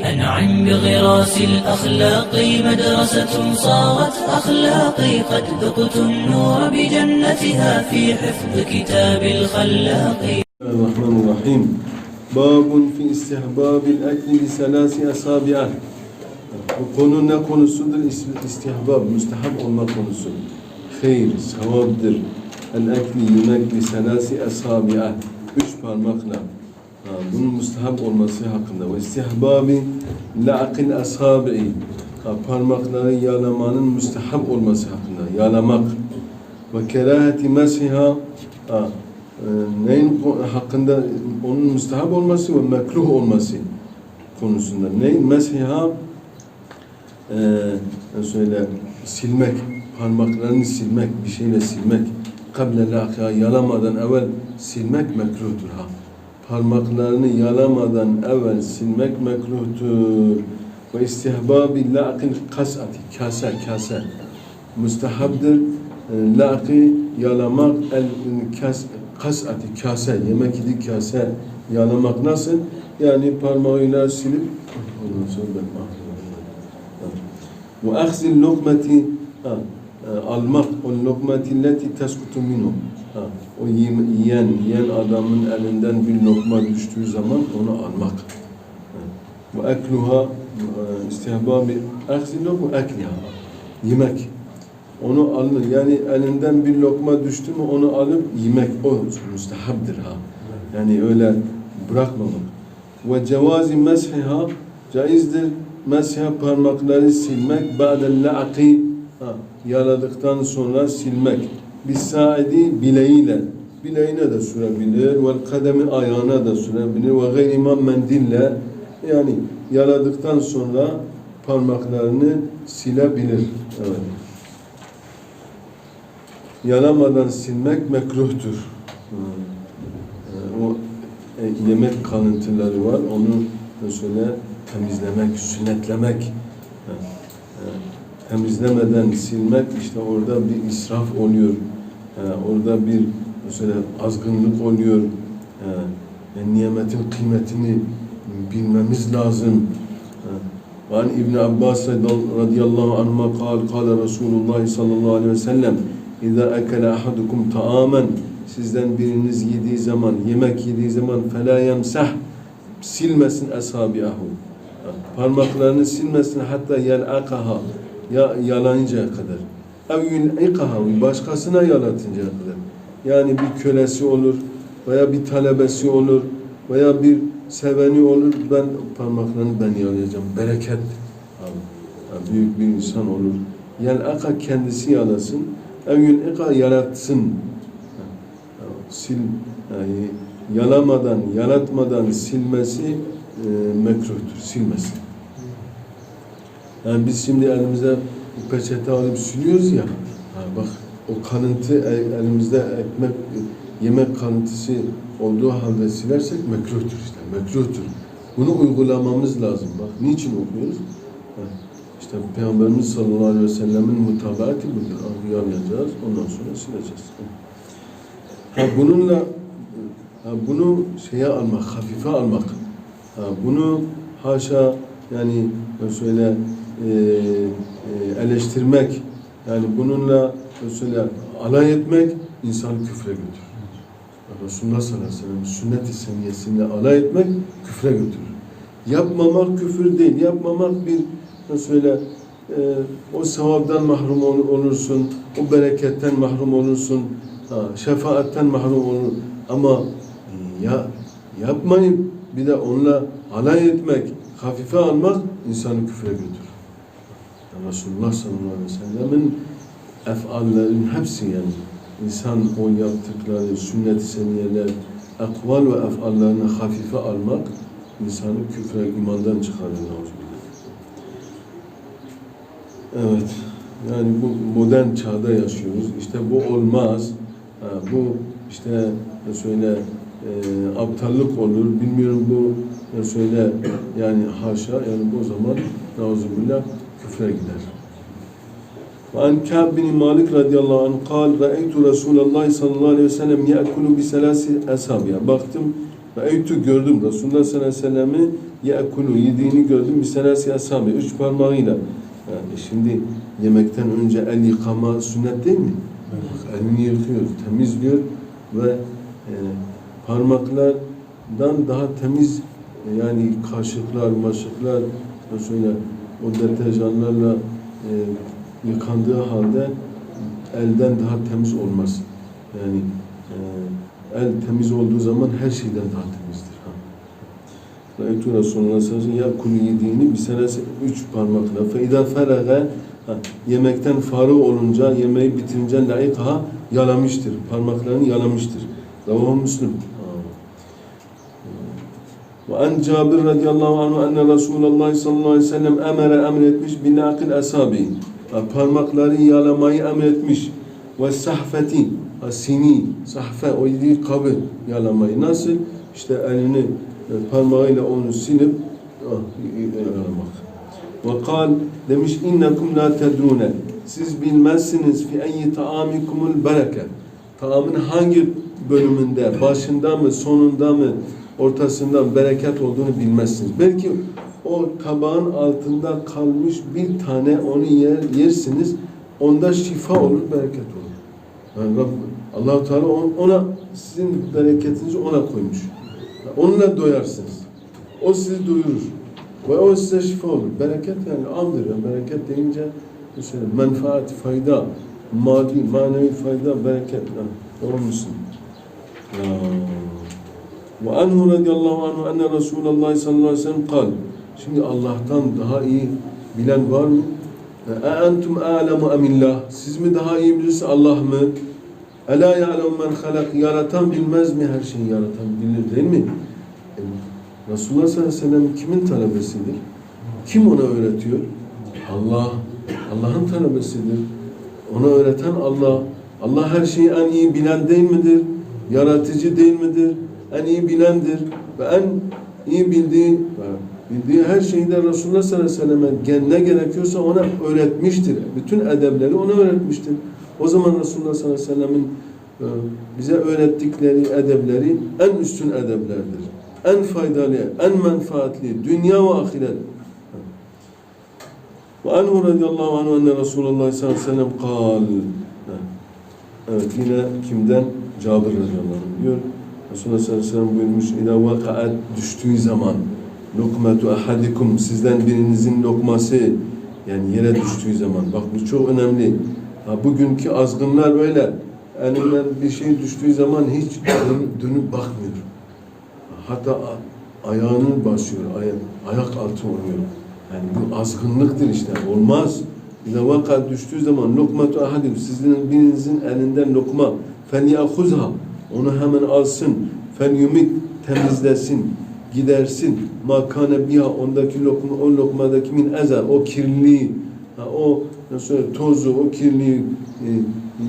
أنعم بغراس الأخلاق مدرسة صارت أخلاقي قد ذقت النور بجنتها في حفظ كتاب الخلاق الرحمن الرحيم باب في استحباب الأكل بثلاث أصابع وكونون konusudur istihbab müstehab olma konusu. Hayır, sevaptır. El ekli yemek bir senasi asabi'a. Üç parmakla. Bunun müstehab olması hakkında. Ve istihbabi la'kil asabi'i. Parmakları yalamanın müstehab olması hakkında. Yalamak. Ve keraheti mesiha. Ha, e, neyin hakkında? Onun müstehab olması ve mekruh olması konusunda. Neyin? Mesiha e, söyle silmek, parmaklarını silmek, bir şeyle silmek, kable laka yalamadan evvel silmek mekruhtur ha. Parmaklarını yalamadan evvel silmek mekruhtur. Ve istihbabi laqil kasati, kase, kase. Müstehabdır. E, Laqi yalamak, el kas, kasati, kase, yemek yedik kase yalamak nasıl? Yani parmağıyla silip ondan sonra ben ve ahzil lokmeti e, almak o lokmeti leti teskutu minhu ha, o yiyen yiyen adamın elinden bir lokma düştüğü zaman onu almak. Ve ekluha e, istihbabi ahzil lokma ekliha. Yemek. Onu alır yani elinden bir lokma düştü mü onu alıp yemek. O müstehabdır ha. Yani öyle bırakmamak. Ve cevazi meshiha caizdir. Mesha parmakları silmek. Ba'del la'ki yaladıktan sonra silmek. Bir saidi bileğiyle bileğine de sürebilir ve kademi ayağına da sürebilir ve gayri imam mendille yani yaladıktan sonra parmaklarını silebilir. Evet. Yalamadan silmek mekruhtur. O e, yemek kalıntıları var. Onu şöyle temizlemek, sünnetlemek. Temizlemeden silmek işte orada bir israf oluyor. Orada bir mesela azgınlık oluyor. Ee, yani nimetin kıymetini bilmemiz lazım. Ee, ve İbn Abbas radıyallahu anhuma kal kal Resulullah sallallahu aleyhi ve sellem İzâ ekele ahadukum taamen sizden biriniz yediği zaman, yemek yediği zaman felâ yemseh silmesin esabiahu. Parmaklarını silmesin hatta yel'akaha ya, yalayıncaya kadar. Ev yul'ikaha başkasına yalatıncaya kadar. Yani bir kölesi olur veya bir talebesi olur veya bir seveni olur. Ben parmaklarını ben yalayacağım. Bereket. Abi, ya büyük bir insan olur. Yel'aka kendisi yalasın. Ev yul'ika yalatsın. Ya, Sil, yani yalamadan, yalatmadan silmesi e, mekruhtur, silmesi. Yani biz şimdi elimize peçete alıp siliyoruz ya, ha bak o kalıntı el- elimizde ekmek, yemek kalıntısı olduğu halde silersek mekruhtur işte, mekruhtur. Bunu uygulamamız lazım. Bak niçin okuyoruz? İşte Peygamberimiz sallallahu aleyhi ve sellemin mutabati budur. Yalayacağız, ondan sonra sileceğiz. Ha, bununla ha, bunu şeye almak, hafife almak. Ha, bunu haşa yani şöyle e, e, eleştirmek, yani bununla şöyle alay etmek insanı küfre götürür. Resulullah sallallahu aleyhi ve sellem sünnet-i seniyesinde alay etmek küfre götürür. Yapmamak küfür değil, yapmamak bir şöyle e, o sevaptan mahrum ol- olursun, o bereketten mahrum olursun, ha, şefaatten mahrum olur. Ama e, ya yapmayıp bir de onunla alay etmek, hafife almak insanı küfre götürür. Resulullah sallallahu aleyhi ve sellemin efallerin hepsi yani insan o yaptıkları sünnet-i seniyeler, akval ve efallerini hafife almak insanı küfre, imandan çıkarır. Evet. Yani bu modern çağda yaşıyoruz. İşte bu olmaz. Ha, bu işte söyle e, aptallık olur. Bilmiyorum bu söyle yani haşa yani bu zaman nauzubillah küfre gider. وعن كعب بن مالك رضي الله عنه قال رأيت رسول الله صلى الله عليه وسلم يأكل بثلاث أصابع. Baktım, رأيت gördüm Resulullah sallallahu aleyhi ve sellem'i ye'kulu yediğini gördüm bir senesi ashabi üç parmağıyla. Yani şimdi yemekten önce el yıkama sünnet değil mi? Elini yıkıyor, temizliyor ve e, parmaklardan daha temiz e, yani kaşıklar, maşıklar şöyle o deterjanlarla e, yıkandığı halde elden daha temiz olmaz. Yani e, el temiz olduğu zaman her şeyden daha temizdir. Ra'ytu Resulullah sallallahu aleyhi ve sellem yakulu yediğini bir senesi üç parmakla. Fe idâ ferage ha, yemekten farı olunca, yemeği bitirince layıkha yalamıştır. Parmaklarını yalamıştır. Ravahu Müslim. Ve en Cabir radıyallahu anhu enne Resulullah sallallahu aleyhi ve sellem emere emretmiş bilakil asabi. Ha, Parmakları yalamayı emretmiş. Ve sahfeti sini, sahfe o yediği kabı yalamayı. Nasıl? İşte elini e, parmağıyla onu silip ah, y- yalamak. Ve kal demiş innekum la tedrune. Siz bilmezsiniz fi eyyi taamikumul bereke. Taamın hangi bölümünde, başında mı, sonunda mı, ortasında mı bereket olduğunu bilmezsiniz. Belki o tabağın altında kalmış bir tane onu yer, yersiniz. Onda şifa olur, bereket olur. Yani Rabb, Allah-u Teala on- ona sizin bereketinizi ona koymuş. Onunla doyarsınız. O sizi doyurur. Ve o size şifa olur. Bereket yani aldır. Yani bereket deyince mesela menfaat, fayda, maddi, manevi fayda, bereket. Tamam mısın? Ya. Ve anhu radıyallahu anhu enne Resulullah sallallahu aleyhi ve sellem kal. Şimdi Allah'tan daha iyi bilen var mı? E entum a'lemu emillah. Siz mi daha iyi bilirsiniz Allah mı? Ela ya'lemu men halak. Yaratan bilmez mi her şeyi yaratan bilir değil mi? E, Resulullah sallallahu aleyhi ve sellem kimin talebesidir? Kim ona öğretiyor? Allah. Allah'ın talebesidir. Ona öğreten Allah. Allah her şeyi en iyi bilen değil midir? Yaratıcı değil midir? En iyi bilendir. Ve en iyi bildiği bildiği her şeyi de Resulullah sallallahu aleyhi ve selleme ne gerekiyorsa ona öğretmiştir. Bütün edebleri ona öğretmiştir. O zaman Resulullah sallallahu aleyhi ve sellemin e, bize öğrettikleri edebleri en üstün edeblerdir. En faydalı, en menfaatli, dünya ve ahiret. Ve anhu radıyallahu anhu enne Resulullah sallallahu aleyhi ve sellem kal. Evet yine kimden? Cabir radıyallahu anh diyor. Resulullah sallallahu aleyhi ve sellem buyurmuş. İdâ vakaat düştüğü zaman lokmetu ahadikum sizden birinizin lokması yani yere düştüğü zaman bak bu çok önemli. Ha, bugünkü azgınlar böyle elinden bir şey düştüğü zaman hiç dönüp, dönüp bakmıyor. Hatta ayağını basıyor, ayak, ayak altı oluyor. Yani bu azgınlıktır işte. Olmaz. İzâ vakat düştüğü zaman lokmatu ahadim sizin birinizin elinden lokma felyahuzha onu hemen alsın felyumit temizlesin gidersin. Makane biha ondaki lokma o lokmadaki min eza o kirliliği o nasıl tozu o kirliliği e, e,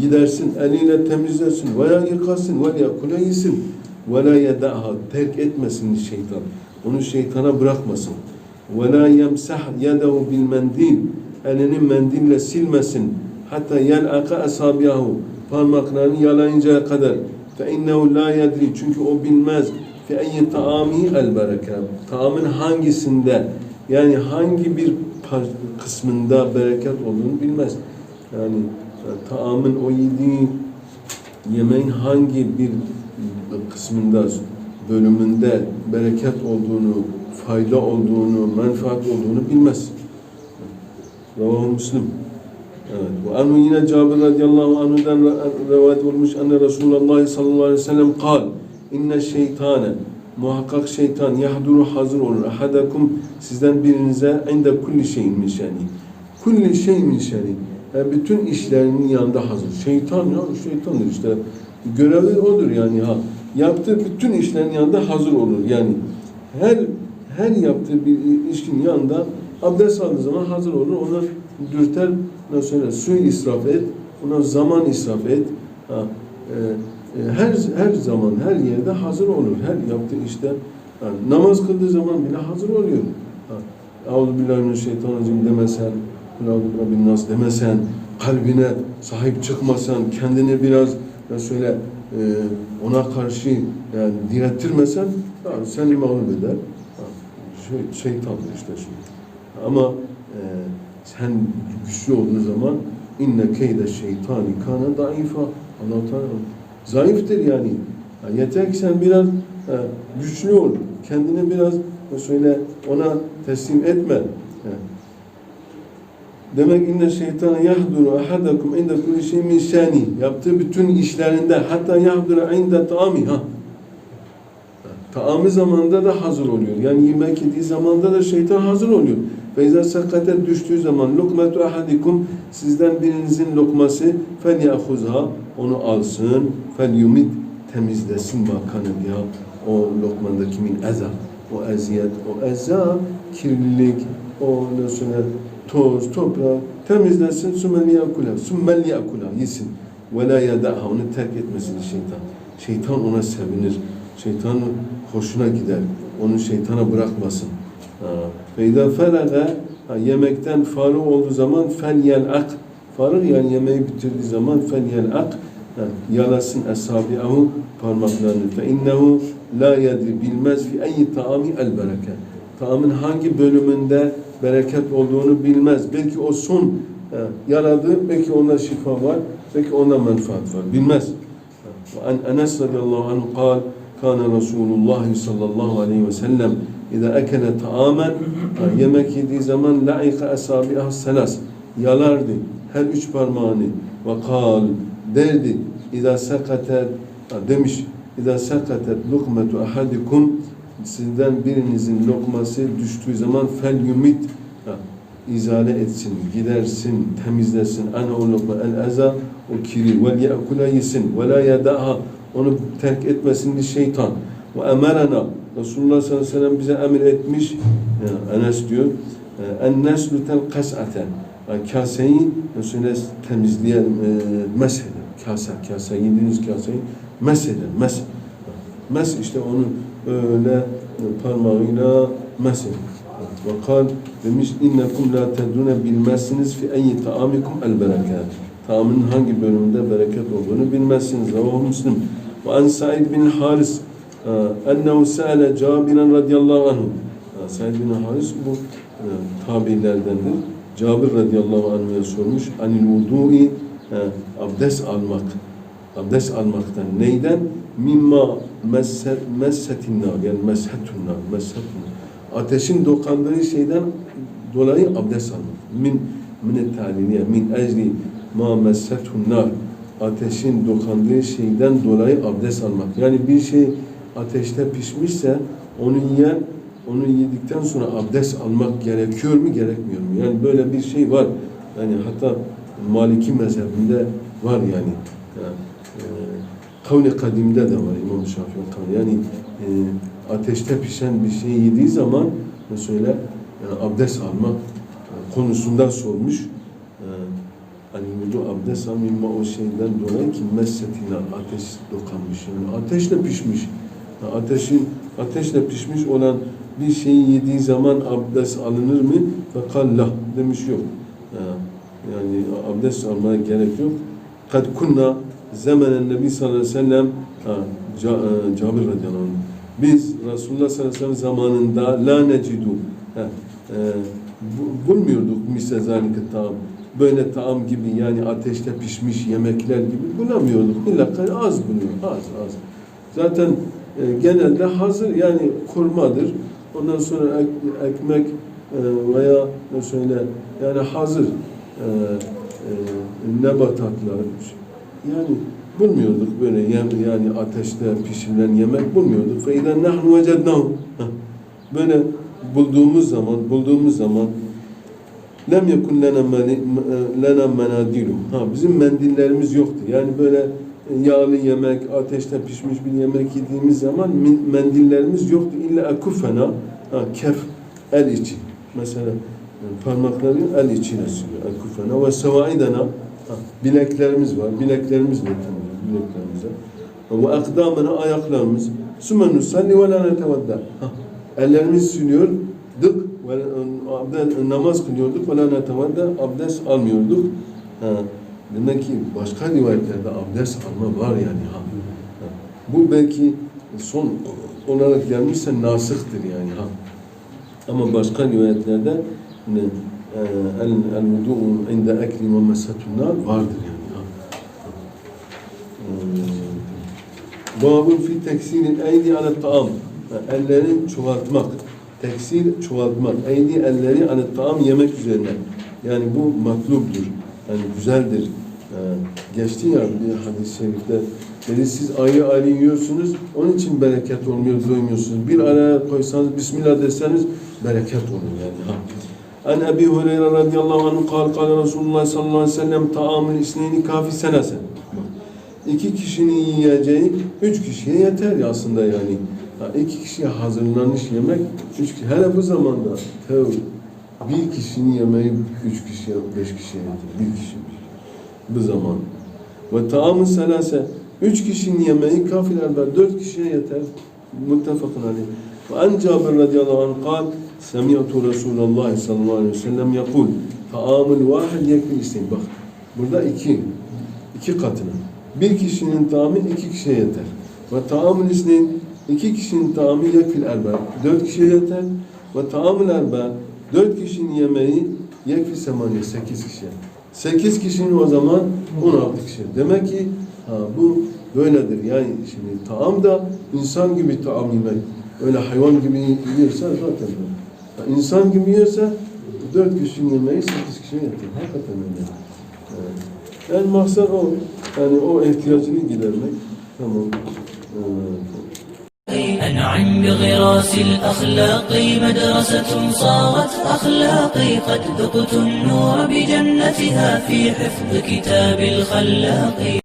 gidersin eliyle temizlesin veya yıkasın veya yakula yesin. Ve la yedaha terk etmesin şeytan. Onu şeytana bırakmasın. Yemsah yedehu bil mendil. Elini mendille silmesin. Hatta yel'aka asabiyahu parmaklarını yalayıncaya kadar. İnnehu la yedri çünkü o bilmez fi eyyi taami el bereke taamın hangisinde yani hangi bir kısmında bereket olduğunu bilmez. Yani taamın o yediği yemeğin hangi bir kısmında bölümünde bereket olduğunu fayda olduğunu menfaat olduğunu bilmez. Ravahu Müslim. Evet. Ve anhu yine Cabir radıyallahu anhu'dan rivayet olmuş enne Resulullah sallallahu aleyhi ve sellem kal inne şeytane muhakkak şeytan yahduru hazır olur. Ahadakum sizden birinize inde kulli şeyin min şeni kulli şey min şeni yani bütün işlerinin yanında hazır. Şeytan ya şeytandır işte. Görevi odur yani ha. Yaptığı bütün işlerin yanında hazır olur yani. Her her yaptığı bir işin yanında abdest aldığı zaman hazır olur. Ona dürter nasıl söyle su israf et ona zaman israf et. Ha, e, e, her her zaman her yerde hazır olur her yaptığı işte ha, namaz kıldığı zaman bile hazır oluyor Euzubillahimineşşeytanirracim demesen Rabbin nas demesen kalbine sahip çıkmasan kendini biraz nasıl söyle e, ona karşı yani direttirmesen ha, seni mağlup eder Şey, şeytandır işte şimdi. Ama e, sen güçlü olduğu zaman inne keyde şeytani kana daifa. Allah Teala zayıftır yani. Ha, yeter ki sen biraz güçlü ol. Kendini biraz söyle ona teslim etme. Demek inne şeytana yahduru ahadakum inde kulli şey min şani. Yaptığı bütün işlerinde hatta yahduru inde taami ha. Taamı zamanında da hazır oluyor. Yani yemek yediği zamanda da şeytan hazır oluyor. İzâ sakate düştüğü zaman lukmetu ahadikum sizden birinizin lokması fel yahuzha onu alsın fel yumit temizlesin makanı ya. O lokmandaki min eza? O eziyet o eza kirlilik o nasıl toz toprak temizlesin sümmel yakula sümmel yakula yesin. Ve la yadaha onu terk etmesin şeytan. Şeytan ona sevinir. Şeytan hoşuna gider. Onu şeytana bırakmasın Feyda ferage yemekten farı olduğu zaman fel ak farır yani yemeği bitirdiği zaman fel ak yalasın esabi'ahu parmaklarını fe innehu la yedri bilmez fi eyyi taami el bereke taamın hangi bölümünde bereket olduğunu bilmez. Belki o son yaradı, belki onda şifa var, belki onda menfaat var. Bilmez. Ve an Enes radıyallahu anh kal, kâne Resulullah sallallahu aleyhi ve sellem İza ekele taamen yemek yediği zaman laika esabi'ah selas yalardı her üç parmağını. ve kal derdi İza sakatet demiş İza sakatet lukmetu ahadikum sizden birinizin lokması düştüğü zaman fel yumit izale etsin, gidersin, temizlesin. Ana o lokma el eza o kiri. Vel ye'kula yesin ve la yedaha onu terk etmesin şeytan. Ve emerena Resulullah sallallahu aleyhi ve sellem bize emir etmiş. Enes diyor en neslutel kas'aten. Kaseyi mesela temizleyen e, mesele kase kase yediğiniz kaseyi mesele mes mes işte onu öyle parmağıyla mes ve kal demiş innekum la tedrune bilmezsiniz fi eyyi taamikum el berekat taamın hangi bölümünde bereket olduğunu bilmezsiniz. Ravahu Müslim. Ve an Said bin Haris ennehu se'ele Cabiren radıyallahu anhu Said bin Haris bu e, tabilerdendir. Cabir radıyallahu anh'a sormuş. Anil vudu'i abdest almak. Abdest almaktan. Neyden? Mimma messet, messetin nar. Yani meshetun nar. Meshetun. Ateşin dokandığı şeyden dolayı abdest almak. Min min taliliye min ecli ma messetun nar. Ateşin dokandığı şeyden dolayı abdest almak. Yani bir şey ateşte pişmişse onu yiyen onu yedikten sonra abdest almak gerekiyor mu gerekmiyor mu? Yani böyle bir şey var. Yani hatta Maliki mezhebinde var yani. yani e, Kavli kadimde de var İmam Şafii. Yani e, ateşte pişen bir şey yediği zaman mesela yani abdest almak e, konusunda sormuş. E, hani vudu abdest almayma o şeyden dolayı ki messetine ateş dokanmış. Yani ateşle pişmiş. Yani ateşin ateşle pişmiş olan bir şeyi yediği zaman abdest alınır mı? Fekalla demiş yok. Yani abdest almaya gerek yok. Kad kunna zemenen Nebi sallallahu aleyhi ve sellem Cabir radıyallahu anh. Biz Resulullah sallallahu aleyhi ve sellem zamanında la necidu e, bulmuyorduk misle zalike taam. Böyle taam gibi yani ateşte pişmiş yemekler gibi bulamıyorduk. İlla az buluyor. Az az. Zaten e, genelde hazır yani kurmadır. Ondan sonra ek, ekmek e, veya ne söyle yani hazır e, e, nebatatlar yani bulmuyorduk böyle yem, yani ateşte pişirilen yemek bulmuyorduk. Fe izen nahnu vecednahu böyle bulduğumuz zaman bulduğumuz zaman lem yekun lena lena menadilu. Ha bizim mendillerimiz yoktu. Yani böyle yağlı yemek, ateşte pişmiş bir yemek yediğimiz zaman mendillerimiz yoktu. İlla akufena, ha, kef, el içi. Mesela parmakları el içine sürüyor. Akufena ve sevaidena, bileklerimiz var. Bileklerimiz ne tanıyor? Bileklerimize. Ve akdamena ayaklarımız. Sümen nusalli ve la netevadda. Ellerimiz sürüyor. Dık ve namaz kılıyorduk ve la netevadda. Abdest almıyorduk. Ha. Demek ki başka rivayetlerde abdest alma var yani ha. Bu belki son olarak gelmişse nasıhtır yani ha. Ama başka rivayetlerde e, el, el vudu'u inde ekli ve mesatun nar vardır yani. Ha. Hmm. Babun fi teksiril eydi ale taam. Elleri çoğaltmak. Teksir çoğaltmak. Eydi elleri ale taam yemek üzerine. Yani bu matlubdur. Yani güzeldir. Ha, Geçti ya bir hadis-i şerifte. Dedi siz ayrı ayrı yiyorsunuz. Onun için bereket olmuyor, doymuyorsunuz. Bir araya koysanız, Bismillah deseniz bereket olur yani. An Ebi Hureyre radıyallahu anh kal kal Resulullah sallallahu aleyhi ve sellem taamül isneyni kafi senese. İki kişinin yiyeceği üç kişiye yeter ya aslında yani. Ha, iki kişiye hazırlanmış yemek üç kişi. Hele bu zamanda tev, bir kişinin yemeği üç kişiye, beş kişiye yeter. Bir kişi. Bu zaman. Ve taamı selase üç kişinin yemeği kafiler ver. Dört kişiye yeter. Muttefakın aleyh. Ve an Cabir radıyallahu anh kal Semi'tu Resulallah sallallahu aleyhi ve sellem yakul Taamul vahid yekfil isteyin. Bak burada iki. iki katına. Bir kişinin taamı iki kişiye yeter. Ve taamul isneyn iki kişinin taamı yekfil erba. Dört kişiye yeter. Ve taamul erba dört kişinin yemeği yekfil semaniye. Sekiz kişiye. Sekiz kişinin o zaman on altı kişi. Demek ki ha, bu böyledir. Yani şimdi taam da insan gibi taam yemek. Öyle hayvan gibi yiyorsa zaten böyle. İnsan gibi yiyorsa dört kişinin yemeği sekiz kişiye yeter. Hakikaten öyle. Yani maksat o. Yani o ihtiyacını gidermek. Tamam. Evet. أنعم بغراس الأخلاق مدرسة صارت أخلاقي قد ذقت النور بجنتها في حفظ كتاب الخلاق.